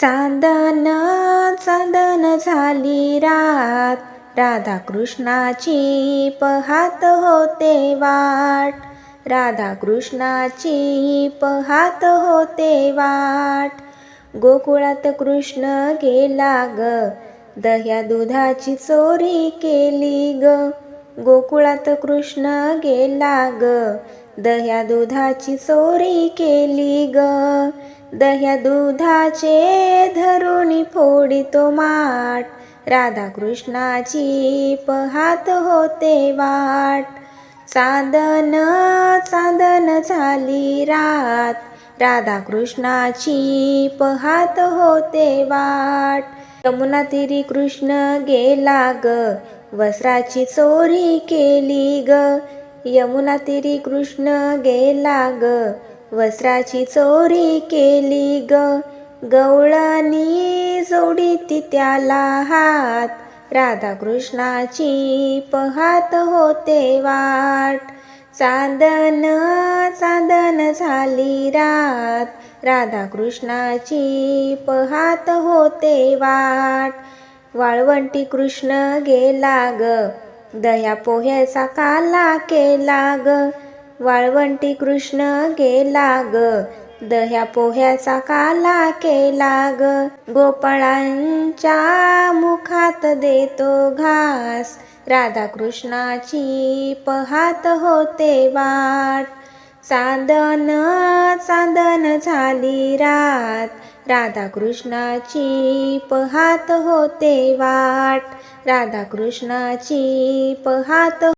चांदन चांदन झाली रात. राधा कृष्णाची पहात होते वाट. राधा कृष्णाची पहात होते वाट. गोकुळात कृष्ण गेला ग. दह्या दुधाची चोरी केली ग. गोकुळात कृष्ण गेला ग. दह्या दुधाची चोरी केली ग. दह्या दुधाचे धरुणी फोडितो माठ. राधा कृष्णाची पहात होते वाट. चांदन चांदन झाली रात. राधा कृष्णाची पहात होते वाट. यमुना तिरी कृष्ण गेला ग. वस्त्राची चोरी केली ग. यमुना तिरी कृष्ण गेला ग. वस्त्राची चोरी केली ग. गवळणी जोडी ती त्याला हात. राधा कृष्णाची पहात होते वाट. चांदन चांदन झाली रात. राधा कृष्णाची पहात होते वाट. वाळवंटी कृष्ण गेला ग. दह्या पोह्याचा काला केला ग. वाळवंटी कृष्ण गेला ग दह्या पोह्याचा काला केला ग गोपाळांच्या मुखात देतो घास राधा कृष्णाची पहात होते वाट. चांदन चांदन झाली रात राधा कृष्णाची पहात होते वाट. राधा कृष्णाची पहात